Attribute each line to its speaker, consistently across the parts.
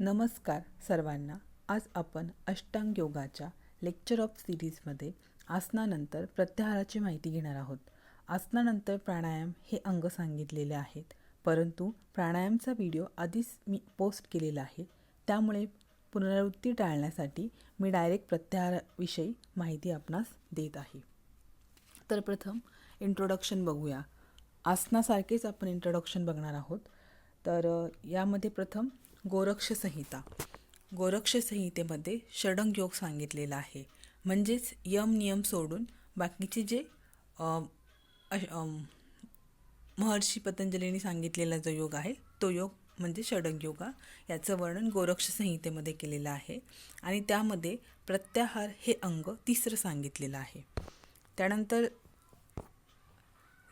Speaker 1: नमस्कार सर्वांना. आज आपण अष्टांग योगाच्या लेक्चर ऑफ सिरीजमध्ये आसनानंतर प्रत्याहाराची माहिती घेणार आहोत. आसनानंतर प्राणायाम हे अंग सांगितलेले आहेत. परंतु प्राणायामचा व्हिडिओ आधीच मी पोस्ट केलेला आहे. त्यामुळे पुनरावृत्ती टाळण्यासाठी मी डायरेक्ट प्रत्याहाराविषयी माहिती आपणास देत आहे. तर प्रथम इंट्रोडक्शन बघूया. आसनासारखेच आपण इंट्रोडक्शन बघणार आहोत. तर यामध्ये प्रथम गोरक्ष संहिता गोरक्ष संहितेमध्ये षडंग योग सांगितलेला आहे. म्हणजेच यम नियम सोडून बाकीचे जे महर्षी पतंजलीने सांगितलेला जो योग आहे तो योग म्हणजे षडंग योगा याचं वर्णन गोरक्ष संहितेमध्ये केलेलं आहे. आणि त्यामध्ये प्रत्याहार हे अंग तिसरं सांगितलेलं आहे. त्यानंतर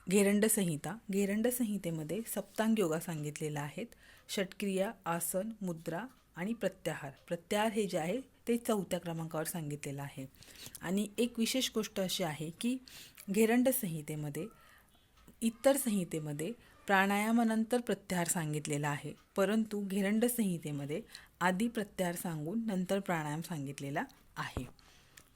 Speaker 1: घेरंड संहिता घेरंड संहितेमध्ये सप्तांग योगा सांगितलेला आहेत षटक्रिया आसन मुद्रा आणि प्रत्याहार. प्रत्याहार हे जे आहे ते चौथ्या क्रमांकावर सांगितलेलं आहे. आणि एक विशेष गोष्ट अशी आहे की घेरंड संहितेमध्ये इतर संहितेमध्ये प्राणायामानंतर प्रत्याहार सांगितलेला आहे. परंतु घेरंड संहितेमध्ये आधी प्रत्याहार सांगून नंतर प्राणायाम सांगितलेला आहे.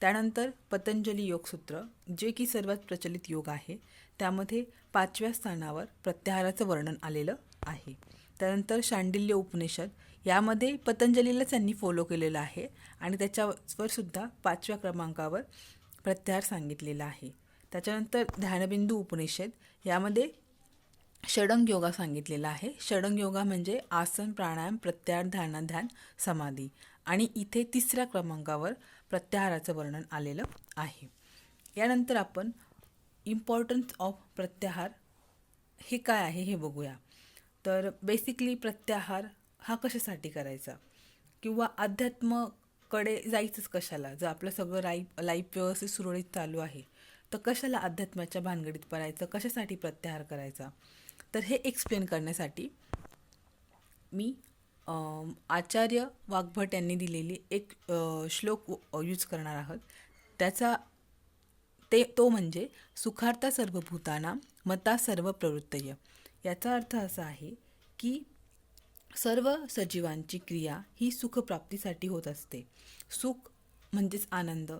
Speaker 1: त्यानंतर पतंजली योगसूत्र जे की सर्वात प्रचलित योग आहे त्यामध्ये पाचव्या स्थानावर प्रत्याहाराचं वर्णन आलेलं आहे. त्यानंतर शांडिल्य उपनिषद यामध्ये पतंजलीला त्यांनी फॉलो केलेलं आहे आणि त्याच्यावर सुद्धा पाचव्या क्रमांकावर प्रत्याहार सांगितलेला आहे. त्याच्यानंतर ध्यानबिंदू उपनिषद यामध्ये षडंग योगा सांगितलेला आहे. षडंग योगा म्हणजे आसन प्राणायाम प्रत्याहार ध्यानाध्यान ध्यान समाधी आणि इथे तिसऱ्या क्रमांकावर प्रत्याहाराचं वर्णन आलेलं आहे. यानंतर आपण इम्पॉर्टन्स ऑफ प्रत्याहार हे काय आहे हे बघूया. तर बेसिकली प्रत्याहार हा कशासाठी करायचा? किंवा अध्यात्मकडे जायचंच कशाला? जर आपलं सगळं लाईफ लाईफ व्यवस्थित सुरळीत चालू आहे तर कशाला अध्यात्माच्या भानगडीत पडायचं? कशासाठी प्रत्याहार करायचा? तर हे एक्सप्लेन करण्यासाठी मी आचार्य वाघभट यांनी दिलेली एक श्लोक यूज करणार आहोत. त्याचा ते तो म्हणजे सुखार्ता सर्वभूताना मता सर्व प्रवृत्तय याचा अर्थ असा आहे की सर्व सजीवांची क्रिया ही सुखप्राप्तीसाठी होत असते. सुख म्हणजेच आनंद.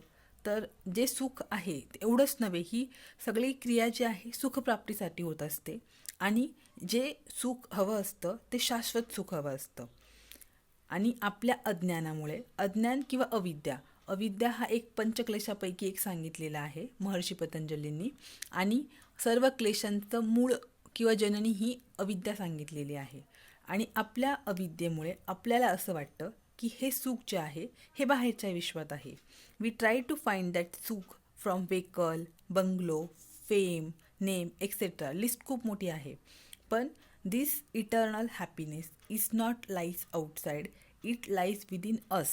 Speaker 1: तर जे सुख आहे एवढंच नव्हे ही सगळी क्रिया जी आहे सुखप्राप्तीसाठी होत असते. आणि जे सुख हवं असतं ते शाश्वत सुख हवं असतं. आणि आपल्या अज्ञानामुळे अज्ञान किंवा अविद्या अविद्या हा एक पंचक्लेशापैकी एक सांगितलेला आहे महर्षी पतंजलींनी. आणि सर्व क्लेशांचं मूळ किंवा जननी ही अविद्या सांगितलेली आहे. आणि आपल्या अविद्येमुळे आपल्याला असं वाटतं की हे सुख जे आहे हे बाहेरच्या विश्वात आहे. We try to find that सुख from vehicle bungalow fame name etcetera list खूप मोठी आहे. पण this eternal happiness is not lies outside it lies within us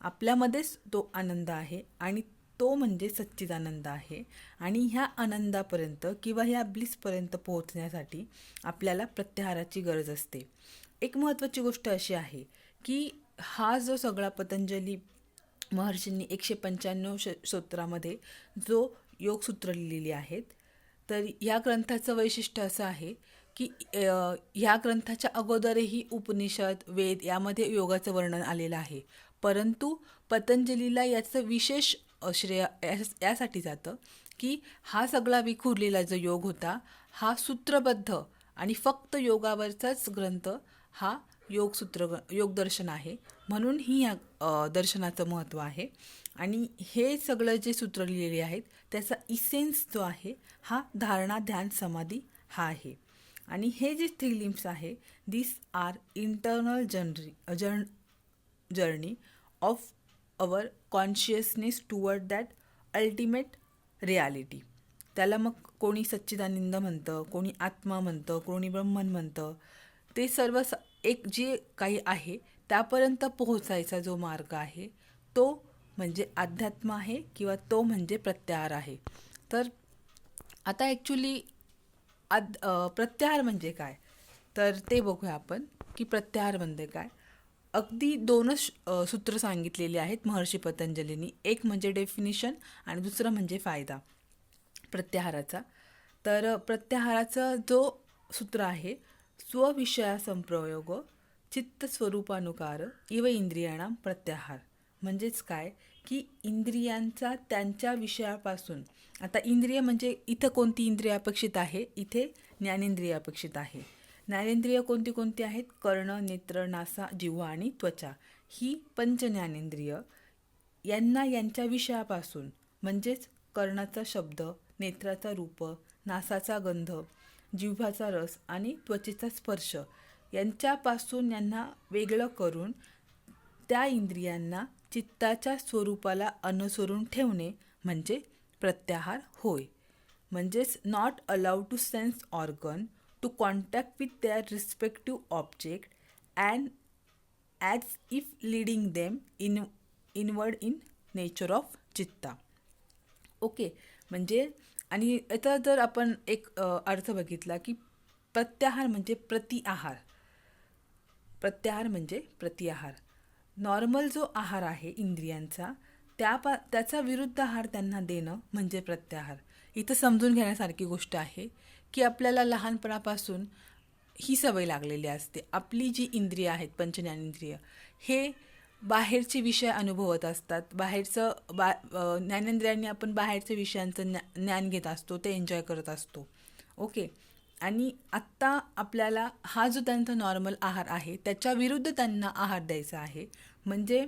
Speaker 1: आपल्यामध्येच तो आनंद आहे आणि तो म्हणजे सच्चिदानंद आहे. आणि ह्या आनंदापर्यंत किंवा ह्या ब्लिसपर्यंत पोहोचण्यासाठी आपल्याला प्रत्याहाराची गरज असते. एक महत्त्वाची गोष्ट अशी आहे की हा जो सगळा पतंजली महर्षींनी एकशे पंच्याण्णव श सूत्रामध्ये जो योगसूत्र लिहिलेली आहेत तर या ग्रंथाचं वैशिष्ट्य असं आहे की ह्या ग्रंथाच्या अगोदरही उपनिषद वेद यामध्ये योगाचं वर्णन आलेलं आहे. परंतु पतंजलीला याचं विशेष श्रेय यास- यासाठी जातं की हा सगळा विखुरलेला जो योग होता हा सूत्रबद्ध आणि फक्त योगावरचाच ग्रंथ हा योगसूत्र योगदर्शन आहे. म्हणून ही या दर्शनाचं महत्त्व आहे. आणि हे सगळं जे सूत्र लिहिलेले आहेत त्याचा इसेन्स जो आहे हा धारणा ध्यान समाधी हा आहे. आणि हे जे थ्री लिम्स आहे this are internal जनरी journey journey of our consciousness toward that ultimate reality त्याला मग कोणी सच्चिदानंद म्हणतं कोणी आत्मा म्हणतं कोणी ब्रह्मन म्हणतं ते सर्व स एक जे काही आहे त्यापर्यंत पोहोचायचा जो मार्ग आहे तो म्हणजे अध्यात्म आहे किंवा तो म्हणजे प्रत्याहार आहे. तर आता ॲक्च्युली आद प्रत्याहार म्हणजे काय? तर ते बघूया आपण की प्रत्याहार म्हणजे काय? अगदी दोनच सूत्र सांगितलेली आहेत महर्षी पतंजलींनी. एक म्हणजे डेफिनिशन आणि दुसरं म्हणजे फायदा. प्रत्याहाराचा. तर प्रत्याहाराचा जो सूत्र आहे स्वविषया संप्रयोग चित्त स्वरूपानुकार इव इंद्रियाणाम प्रत्याहार. म्हणजेच काय? की इंद्रियांचा त्यांच्या विषयापासून आता इंद्रिय म्हणजे इथं कोणती इंद्रिय अपेक्षित आहे? इथे ज्ञानेंद्रिय अपेक्षित आहे. ज्ञानेंद्रिय कोणती कोणती आहेत? कर्ण नेत्र नासा जिव्हा आणि त्वचा. ही पंच ज्ञानेंद्रिय यांना यांच्या विषयापासून म्हणजेच कर्णाचा शब्द नेत्राचा रूप नासाचा गंध जिव्हाचा रस आणि त्वचेचा स्पर्श यांच्यापासून यांना वेगळं करून त्या इंद्रियांना चित्ताच्या स्वरूपाला अनुसरून ठेवणे म्हणजे प्रत्याहार होय. म्हणजेच not allowed to sense organ to contact with their respective object and as if leading them in inward in nature of chitta okay म्हणजे आणि याचा जर आपण एक अर्थ बघितला की प्रत्याहार म्हणजे प्रति आहार प्रत्याहार म्हणजे प्रतिआहार. नॉर्मल जो आहार आहे इंद्रियांचा त्या पा त्याचा विरुद्ध आहार त्यांना देणं म्हणजे प्रत्याहार. इथं समजून घेण्यासारखी गोष्ट आहे. की आपल्याला लहानपणापासून ही सवय लागलेली असते. आपली जी इंद्रिय आहेत पंचज्ञानेंद्रिय हे बाहेरचे विषय अनुभवत असतात. बाहेरचं बा ज्ञानेंद्रियांनी आपण बाहेरच्या विषयांचं ज्ञा ज्ञान घेत असतो ते एन्जॉय करत असतो. ओके? आणि आत्ता आपल्याला हा जो त्यांचा नॉर्मल आहार आहे त्याच्या विरुद्ध त्यांना आहार द्यायचा आहे. म्हणजे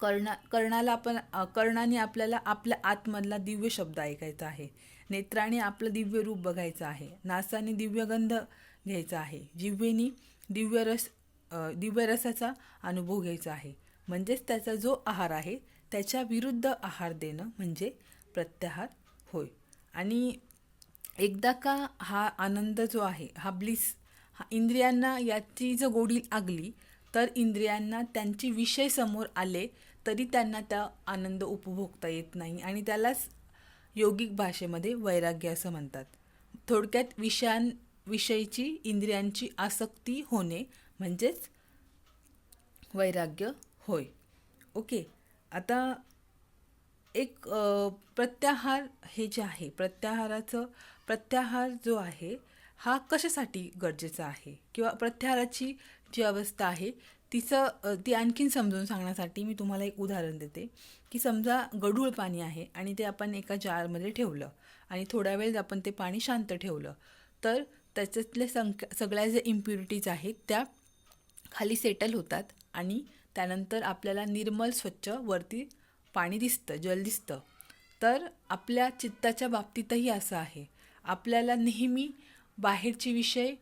Speaker 1: कर्णा कर्णाला आपण कर्णाने आपल्याला आपल्या आतमधला दिव्य शब्द ऐकायचा आहे. नेत्राने आपलं दिव्य रूप बघायचं आहे. नासाने दिव्यगंध घ्यायचा आहे. जिव्हेनी दिव्य रस दिव्य रसाचा अनुभव घ्यायचा आहे. म्हणजेच त्याचा जो आहार आहे त्याच्या विरुद्ध आहार देणं म्हणजे प्रत्याहार होय. आणि एकदा का हा आनंद जो आहे हा ब्लिस हा इंद्रियांना याची जर गोडी लागली तर इंद्रियांना त्यांचे विषय समोर आले तरी त्यांना त्या आनंद उपभोगता येत नाही. आणि त्यालाच योगिक भाषेमध्ये वैराग्य असं म्हणतात. थोडक्यात विषयांविषयीची इंद्रियांची आसक्ती होणे म्हणजेच वैराग्य होय. ओके. आता एक प्रत्याहार हे जे आहे प्रत्याहाराचं प्रत्याहार जो आहे हा कशासाठी गरजेचा आहे? किंवा प्रत्याहाराची जी अवस्था आहे तिचं ती आणखीन समजून सांगण्यासाठी मी तुम्हाला एक उदाहरण देते की समजा गढूळ पाणी आहे आणि ते आपण एका जारमध्ये ठेवलं आणि थोड्या वेळ आपण ते पाणी शांत ठेवलं तर त्याच्यातले संक सगळ्या ज्या इम्प्युरिटीज आहेत त्या खाली सेटल होतात आणि त्यानंतर आपल्याला निर्मल स्वच्छ वरती पाणी दिसतं जल दिसतं. तर आपल्या चित्ताच्या बाबतीतही असं आहे. आपल्याला नेहमी बाहेरचे विषय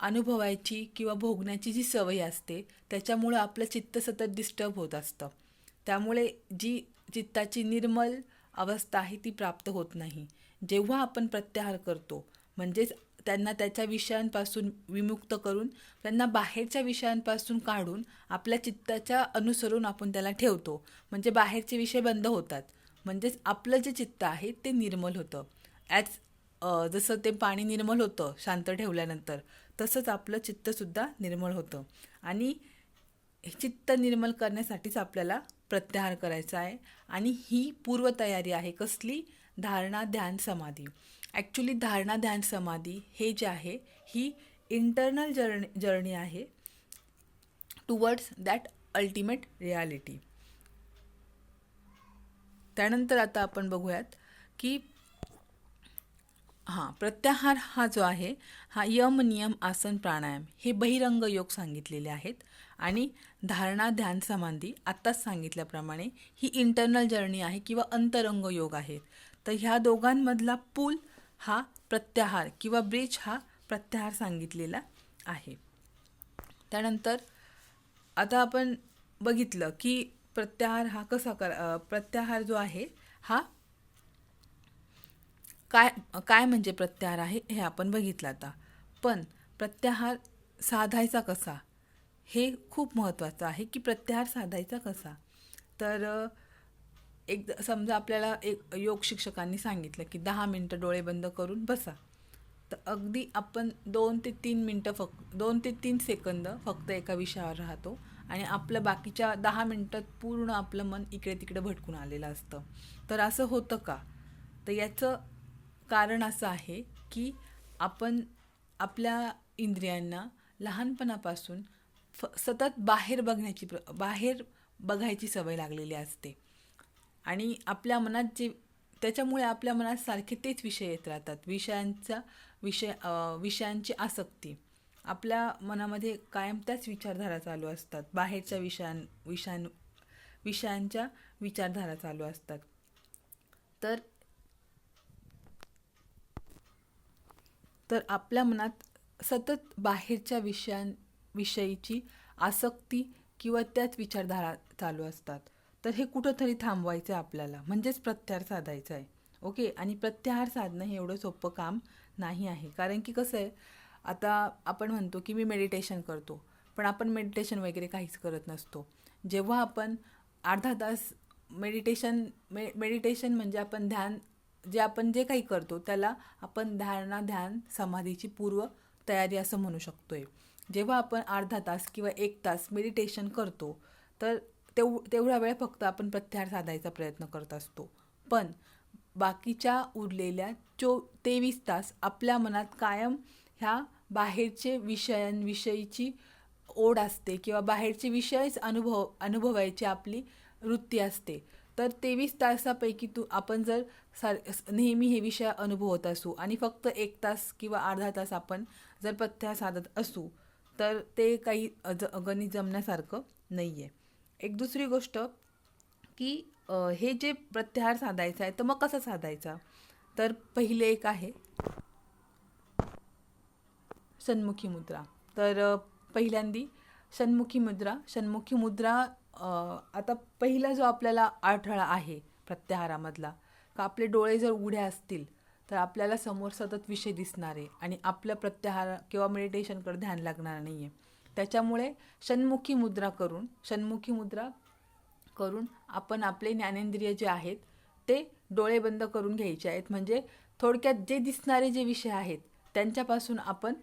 Speaker 1: अनुभवायची किंवा भोगण्याची जी सवय असते त्याच्यामुळं आपलं चित्त सतत डिस्टर्ब होत असतं. त्यामुळे जी चित्ताची निर्मल अवस्था आहे ती प्राप्त होत नाही. जेव्हा आपण प्रत्याहार करतो म्हणजेच त्यांना त्याच्या विषयांपासून विमुक्त करून त्यांना बाहेरच्या विषयांपासून काढून आपल्या चित्ताच्या अनुसरून आपण त्याला ठेवतो. म्हणजे बाहेरचे विषय बंद होतात. म्हणजेच आपलं जे चित्त आहे ते निर्मल होतं. ॲज जसं ते पाणी निर्मल होतं शांत ठेवल्यानंतर तसंच आपलं चित्तसुद्धा निर्मळ होतं. आणि हे चित्त निर्मल करण्यासाठीच आपल्याला प्रत्याहार करायचा आहे. आणि ही पूर्वतयारी आहे कसली? धारणा ध्यान समाधी. ॲक्च्युली धारणा ध्यान समाधी हे जे आहे ही इंटरनल जर्नी जर्नी आहे टुवर्ड्स दॅट अल्टिमेट रियालिटी त्यानंतर आता आपण बघूयात की हां प्रत्याहार हा जो आहे हा यम नियम आसन प्राणायाम हे बहिरंग योग सांगितलेले आहेत. आणि धारणा ध्यान समाधी आत्ताच सांगितल्याप्रमाणे ही इंटरनल जर्नी आहे किंवा अंतरंग योग आहेत. तर ह्या दोघांमधला पूल हा प्रत्याहार किंवा ब्रिज हा प्रत्याहार सांगितलेला आहे. त्यानंतर आता आपण बघितलं की प्रत्याहार हा कसा कर प्रत्याहार जो आहे हा काय काय म्हणजे प्रत्याहार आहे हे आपण बघितलं आता. पण प्रत्याहार साधायचा कसा? हे खूप महत्त्वाचं आहे की प्रत्याहार साधायचा कसा? तर एक समजा आपल्याला एक योग शिक्षकांनी सांगितलं की दहा मिनटं डोळे बंद करून बसा. तर अगदी आपण दोन ते तीन मिनटं फक्त दोन ते तीन सेकंद फक्त एका विषयावर राहतो आणि आपलं बाकीच्या दहा मिनटात पूर्ण आपलं मन इकडे तिकडे भटकून आलेलं असतं. तर असं होतं का? तर याचं कारण असं आहे की आपण आपल्या इंद्रियांना लहानपणापासून फ सतत बाहेर बघण्याची प्र बाहेर बघायची सवय लागलेली असते. आणि आपल्या मनात जे त्याच्यामुळे आपल्या मनात सारखे तेच विषय येत राहतात. विषयांचा विषय विषयांची आसक्ती. आपल्या मनामध्ये कायम त्याच विचारधारा चालू असतात. बाहेरच्या विषयां विषयां विषयांच्या विचारधारा चालू असतात. तर तर आपल्या मनात सतत बाहेरच्या विषयां विषयीची आसक्ती किंवा त्याच विचारधारा चालू असतात. तर हे कुठंतरी थांबवायचं आहे आपल्याला. म्हणजेच प्रत्याहार साधायचा आहे ओके? आणि प्रत्याहार साधणं हे एवढं सोपं काम नाही आहे. कारण की कसं आहे आता आपण म्हणतो की मी मेडिटेशन करतो. पण आपण मेडिटेशन वगैरे काहीच करत नसतो. जेव्हा आपण अर्धा तास मेडिटेशन मे मेडिटेशन म्हणजे आपण ध्यान जे आपण जे काही करतो त्याला आपण धारणा ध्यान समाधीची पूर्व तयारी असं म्हणू शकतोय. जेव्हा आपण अर्धा तास किंवा एक तास मेडिटेशन करतो तर तेव तेवढा वेळ फक्त आपण प्रत्याहार साधायचा प्रयत्न करत असतो. पण बाकीच्या उरलेल्या चो तेवीस तास आपल्या मनात कायम ह्या बाहेरचे विषयांविषयीची ओढ असते किंवा बाहेरचे विषयच अनुभव अनुभवायची आपली वृत्ती असते. तर तेवीस तासापैकी तू आपण जर सार नेहमी हे विषय अनुभवत असू आणि फक्त एक तास किंवा अर्धा तास आपण जर प्रत्याहार साधत असू तर ते काही ज गणित जमण्यासारखं नाही आहे एक दुसरी गोष्ट की हे जे प्रत्याहार साधायचा आहे तर मग कसं साधायचा? तर पहिले एक आहे सन्मुखी मुद्रा. तर पहिल्यांदी सन्मुखी मुद्रा. सन्मुखी मुद्रा आता पहिला जो आपल्याला अडथळा आहे प्रत्याहारामधला का आपले डोळे जर उघडे असतील तर आपल्याला समोर सतत विषय दिसणार आहे आणि आपलं प्रत्याहार किंवा मेडिटेशनकडे ध्यान लागणार नाही आहे त्याच्यामुळे षण्मुखी मुद्रा करून षण्मुखी मुद्रा करून आपण आपले ज्ञानेंद्रिय जे आहेत ते डोळे बंद करून घ्यायचे आहेत. म्हणजे थोडक्यात जे दिसणारे जे विषय आहेत त्यांच्यापासून आपण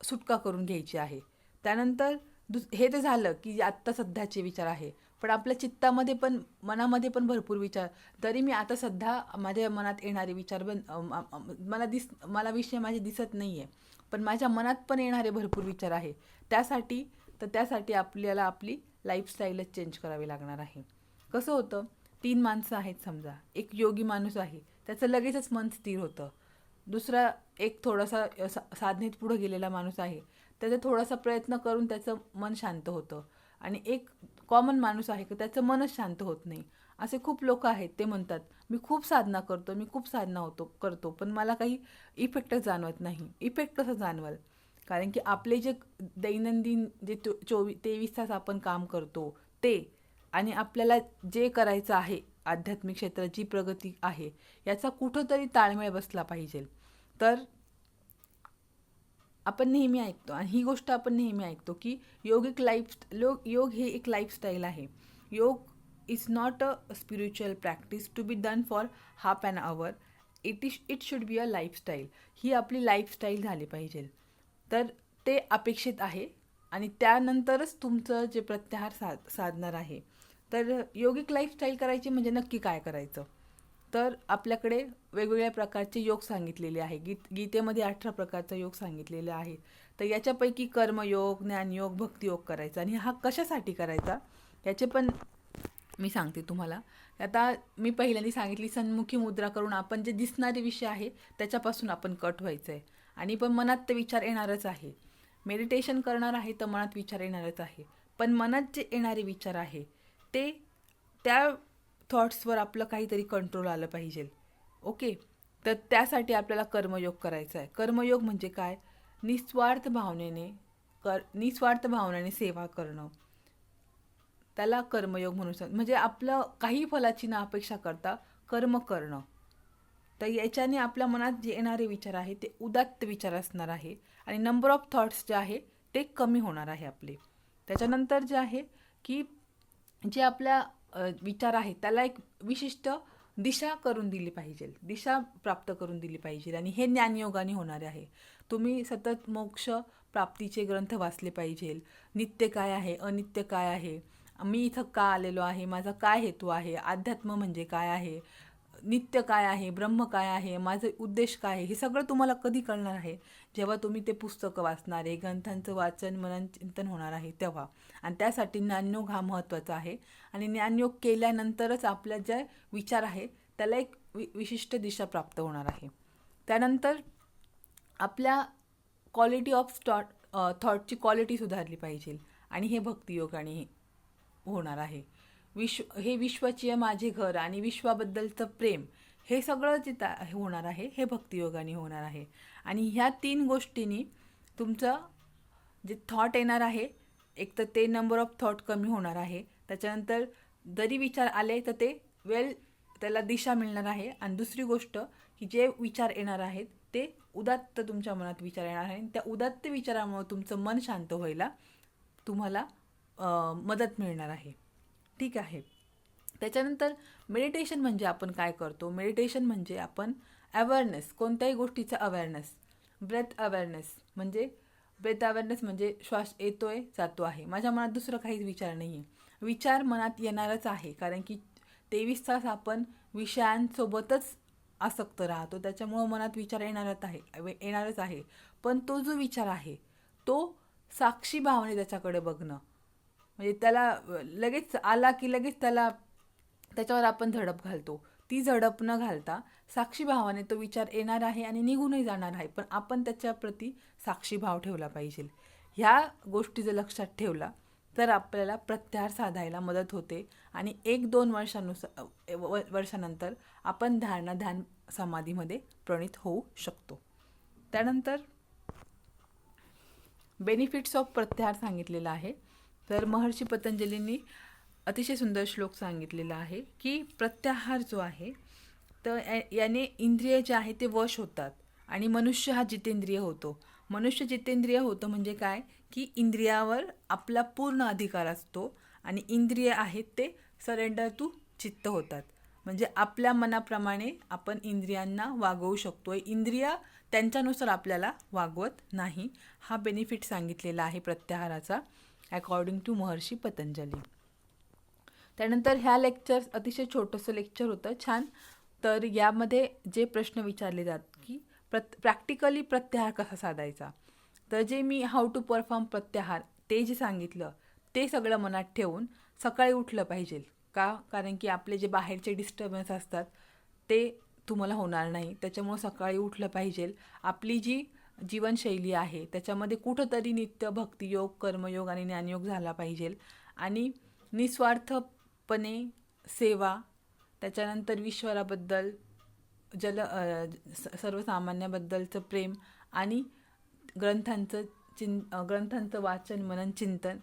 Speaker 1: सुटका करून घ्यायची आहे. त्यानंतर दुस हे तर झालं की आत्ता सध्याचे विचार आहे. पण आपल्या चित्तामध्ये पण मनामध्ये पण भरपूर विचार. तरी मी आता सध्या माझ्या मनात येणारे विचार बन मला दिस मला विषय माझे दिसत नाही आहे पण माझ्या मनात पण येणारे भरपूर विचार आहे. त्यासाठी तर त्यासाठी आपल्याला आपली लाईफस्टाईलच चेंज करावी लागणार आहे. कसं होतं? तीन माणसं आहेत समजा. एक योगी माणूस आहे. त्याचं लगेचच मन स्थिर होतं. दुसरा एक थोडासा साधनेत पुढं गेलेला माणूस आहे. त्याचा थोडासा प्रयत्न करून त्याचं मन शांत होतं. आणि एक कॉमन माणूस आहे की त्याचं मनच शांत होत नाही. असे खूप लोक आहेत ते म्हणतात मी खूप साधना करतो मी खूप साधना होतो करतो पण मला काही इफेक्टच जाणवत नाही. इफेक्ट कसं जाणवल? कारण की आपले जे दैनंदिन जे चो चोवीस तेवीस तास आपण काम करतो ते आणि आपल्याला जे करायचं आहे आध्यात्मिक क्षेत्रात जी प्रगती आहे याचा कुठंतरी ताळमेळ बसला पाहिजे. तर आपण नेहमी ऐकतो आणि ही गोष्ट आपण नेहमी ऐकतो की योग एक लाईफ योग योग हे एक लाईफस्टाईल आहे. Yoga is not a spiritual practice to be done for half an hour it is it should be a lifestyle ही आपली लाईफस्टाईल झाली पाहिजे. तर ते अपेक्षित आहे आणि त्यानंतरच तुमचं जे प्रत्याहार साध साधणार आहे. तर योगिक लाईफस्टाईल करायची म्हणजे नक्की काय करायचं? तर आपल्याकडे वेगवेगळ्या प्रकारचे योग सांगितलेले आहे. गीत गीतेमध्ये अठरा प्रकारचा योग सांगितलेला आहे. तर याच्यापैकी कर्मयोग ज्ञानयोग भक्तियोग करायचा. आणि हा कशासाठी करायचा? याचे पण मी सांगते तुम्हाला. आता मी पहिल्यांदा सांगितली सन्मुखी मुद्रा करून आपण जे दिसणारे विषय आहे त्याच्यापासून आपण कट व्हायचं आहे आणि पण मनात ते विचार येणारच आहे. मेडिटेशन करणार आहे तर मनात विचार येणारच आहे. पण मनात जे येणारे विचार आहे ते त्या थॉट्सवर आपलं काहीतरी कंट्रोल आलं पाहिजे. ओके तर त्यासाठी आपल्याला कर्मयोग करायचा आहे. कर्मयोग म्हणजे काय? निस्वार्थ भावनेने कर निस्वार्थ भावनेने सेवा करणं. त्याला कर्मयोग म्हणू शकतो म्हणजे आपलं काही फलाची ना अपेक्षा करता कर्म करणं. तर याच्याने आपल्या मनात जे येणारे विचार आहे ते उदात्त विचार असणार आहे आणि नंबर ऑफ थॉट्स जे आहे ते कमी होणार आहे आपले. त्याच्यानंतर जे आहे की जे आपल्या विचार आहे. त्याला एक विशिष्ट दिशा करून दिली पाहिजे. दिशा प्राप्त करून दिली पाहिजे आणि हे ज्ञानयोगाने होणारे आहे. तुम्ही सतत मोक्ष प्राप्तीचे ग्रंथ वाचले पाहिजे. नित्य काय आहे? अनित्य काय आहे? मी इथं का आलेलो आहे? माझा काय हेतू आहे? अध्यात्म म्हणजे काय आहे? नित्य काय आहे ब्रह्म काय आहे माझे उद्देश काय आहे हे सगळं तुम्हाला कधी कळणार आहे? जेव्हा तुम्ही ते पुस्तकं वाचणार आहे ग्रंथांचं वाचन मनन चिंतन होणार आहे तेव्हा. आणि त्यासाठी ज्ञानयोग हा महत्त्वाचा आहे. आणि ज्ञानयोग केल्यानंतरच आपल्या जे विचार आहे त्याला एक वि विशिष्ट दिशा प्राप्त होणार आहे. त्यानंतर आपल्या क्वालिटी ऑफ स्टॉट थॉटची क्वालिटी सुधारली पाहिजे. आणि हे भक्तियोगाने होणार आहे. विश्व हे विश्वाची माझे घर आणि विश्वाबद्दलचं प्रेम हे सगळं तिथं होणार आहे हे भक्तियोगाने होणार आहे. आणि ह्या तीन गोष्टींनी तुमचं जे थॉट येणार आहे एक तर ते नंबर ऑफ थॉट कमी होणार आहे त्याच्यानंतर जरी विचार आले तर ते वेल त्याला दिशा मिळणार आहे. आणि दुसरी गोष्ट की जे विचार येणार आहेत ते उदात्त तुमच्या मनात विचार येणार आहे त्या उदात्त विचारामुळे तुमचं मन शांत व्हायला तुम्हाला मदत मिळणार आहे. ठीक आहे. त्याच्यानंतर मेडिटेशन म्हणजे आपण काय करतो? मेडिटेशन म्हणजे आपण अवेअरनेस कोणत्याही गोष्टीचा अवेअरनेस ब्रेथ अवेअरनेस म्हणजे ब्रेथ अवेअरनेस म्हणजे श्वास येतोय जातो आहे. माझ्या मनात दुसरं काहीच विचार नाही आहे विचार मनात येणारच आहे कारण की तेवीस तास आपण विषयांसोबतच आसक्त राहतो. त्याच्यामुळं मनात विचार येणारच आहे येणारच आहे. पण तो जो विचार आहे तो साक्षी भावने त्याच्याकडे बघणं म्हणजे त्याला लगेच आला की लगेच त्याला त्याच्यावर आपण झडप घालतो. ती झडप न घालता साक्षीभावाने तो विचार येणार आहे आणि निघूनही जाणार आहे. पण आपण त्याच्याप्रती साक्षीभाव ठेवला पाहिजे. ह्या गोष्टी जर लक्षात ठेवला तर आपल्याला प्रत्याहार साधायला मदत होते. आणि एक दोन वर्षानुसार वर्षानंतर आपण धारणा ध्यान समाधीमध्ये प्रणित होऊ शकतो. त्यानंतर बेनिफिट्स ऑफ प्रत्याहार सांगितलेला आहे. तर महर्षी पतंजलींनी अतिशय सुंदर श्लोक सांगितलेला आहे की प्रत्याहार जो आहे तर याने इंद्रिय जे आहे ते वश होतात आणि मनुष्य हा जितेंद्रिय होतो. मनुष्य जितेंद्रिय होतं म्हणजे काय? की इंद्रियावर आपला पूर्ण अधिकार असतो आणि इंद्रिय आहेत ते सरेंडर टू चित्त होतात. म्हणजे आपल्या मनाप्रमाणे आपण इंद्रियांना वागवू शकतो इंद्रिय त्यांच्यानुसार आपल्याला वागवत नाही. हा बेनिफिट सांगितलेला आहे प्रत्याहाराचा. अकॉर्डिंग टू महर्षी पतंजली त्यानंतर ह्या लेक्चर अतिशय छोटंसं लेक्चर होतं छान. तर यामध्ये जे प्रश्न विचारले जात की प्रत प्रॅक्टिकली प्रत्याहार कसा साधायचा? तर जे मी हाऊ टू परफॉर्म प्रत्याहार ते जे सांगितलं ते सगळं मनात ठेवून सकाळी उठलं पाहिजे. का? कारण की आपले जे बाहेरचे डिस्टर्बन्स असतात ते तुम्हाला होणार नाही. त्याच्यामुळं सकाळी उठलं पाहिजे. आपली जी जीवनशैली आहे. त्याच्यामध्ये कुठंतरी नित्य भक्तियोग कर्मयोग आणि ज्ञानयोग झाला पाहिजे. आणि निस्वार्थपणे सेवा त्याच्यानंतर ईश्वराबद्दल जल सर्वसामान्याबद्दलचं प्रेम आणि ग्रंथांचं चिं ग्रंथांचं वाचन मनन चिंतन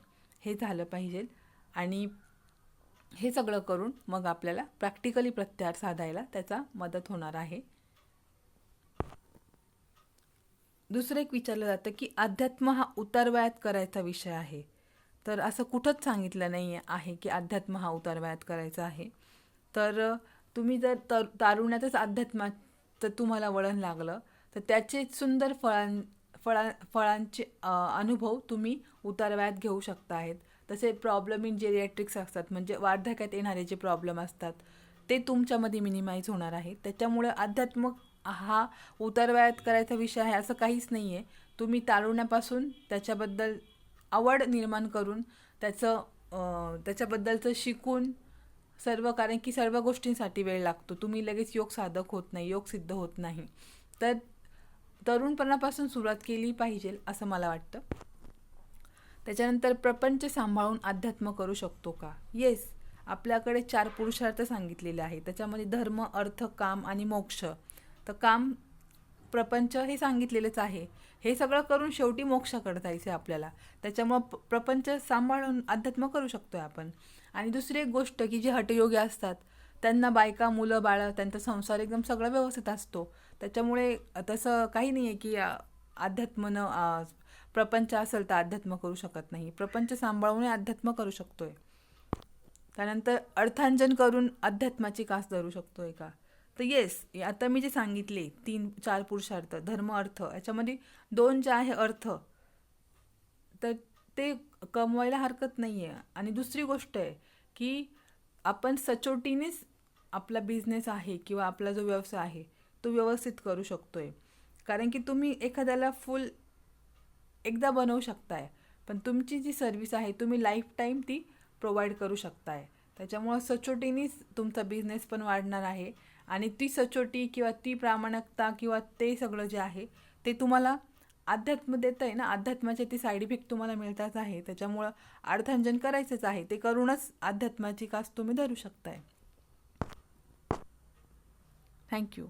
Speaker 1: हे झालं पाहिजे. आणि हे सगळं करून मग आपल्याला प्रॅक्टिकली प्रत्याहार साधायला त्याचा मदत होणार आहे. दुसरं एक विचारलं जातं की अध्यात्म हा उतारवयात करायचा विषय आहे. तर असं कुठंच सांगितलं नाही आहे की अध्यात्म हा उतारवयात करायचा आहे. तर तुम्ही जर तर तारुण्यातच अध्यात्माचं तुम्हाला वळण लागलं तर त्याचे सुंदर फळां फळा फळांचे अनुभव तुम्ही उतारवयात घेऊ शकता आहेत तसे प्रॉब्लेम इन जेरियाट्रिक्स असतात म्हणजे वार्धक्यात येणारे जे प्रॉब्लेम असतात ते तुमच्यामध्ये मिनिमाइज होणार आहे. त्याच्यामुळे अध्यात्मक हा उतारवयात करायचा विषय आहे असं काहीच नाही आहे तुम्ही तारुण्यापासून त्याच्याबद्दल आवड निर्माण करून त्याचं त्याच्याबद्दलचं शिकून सर्व कारण की सर्व गोष्टींसाठी वेळ लागतो. तुम्ही लगेच योग साधक होत नाही योग सिद्ध होत नाही. तर तरुणपणापासून सुरुवात केली पाहिजे असं मला वाटतं. त्याच्यानंतर प्रपंच सांभाळून अध्यात्म करू शकतो का? येस आपल्याकडे चार पुरुषार्थ सांगितलेले आहे त्याच्यामध्ये धर्म अर्थ काम आणि मोक्ष. तर काम प्रपंच हे सांगितलेलंच आहे. हे सगळं करून शेवटी मोक्षाकडे जायचं आहे आपल्याला. त्याच्यामुळं प्रपंच सांभाळून अध्यात्म करू शकतो आहे आपण. आणि दुसरी एक गोष्ट की जे हटयोगी असतात त्यांना बायका मुलं बाळं त्यांचा संसार एकदम सगळं व्यवस्थित असतो. त्याच्यामुळे तसं काही नाही आहे की अध्यात्मनं प्रपंच असेल तर अध्यात्म करू शकत नाही. प्रपंच सांभाळून अध्यात्म करू शकतो आहे त्यानंतर अर्थांजन करून अध्यात्माची कास धरू शकतो आहे का? तर येस आता मी जे सांगितले तीन चार पुरुषार्थ धर्म अर्थ याच्यामध्ये दोन जे आहे अर्थ तर ते कमवायला हरकत नाही आहे आणि दुसरी गोष्ट आहे की आपण सचोटीनेच आपला बिझनेस आहे किंवा आपला जो व्यवसाय आहे तो व्यवस्थित करू शकतो आहे कारण की तुम्ही एखाद्याला फुल एकदा बनवू शकताय पण तुमची जी सर्विस आहे तुम्ही लाईफ टाईम ती प्रोव्हाइड करू शकताय. त्याच्यामुळं सचोटीनेच तुमचा बिझनेस पण वाढणार आहे. आणि ती सचोटी किंवा ती प्रामाणिकता किंवा ते सगळं जे आहे ते तुम्हाला अध्यात्म देत आहे ना? अध्यात्माचे ती साईड इफेक्ट तुम्हाला मिळताच आहे. त्याच्यामुळं अर्थांजन करायचंच आहे. ते करूनच अध्यात्माची कास तुम्ही धरू शकताय. थँक्यू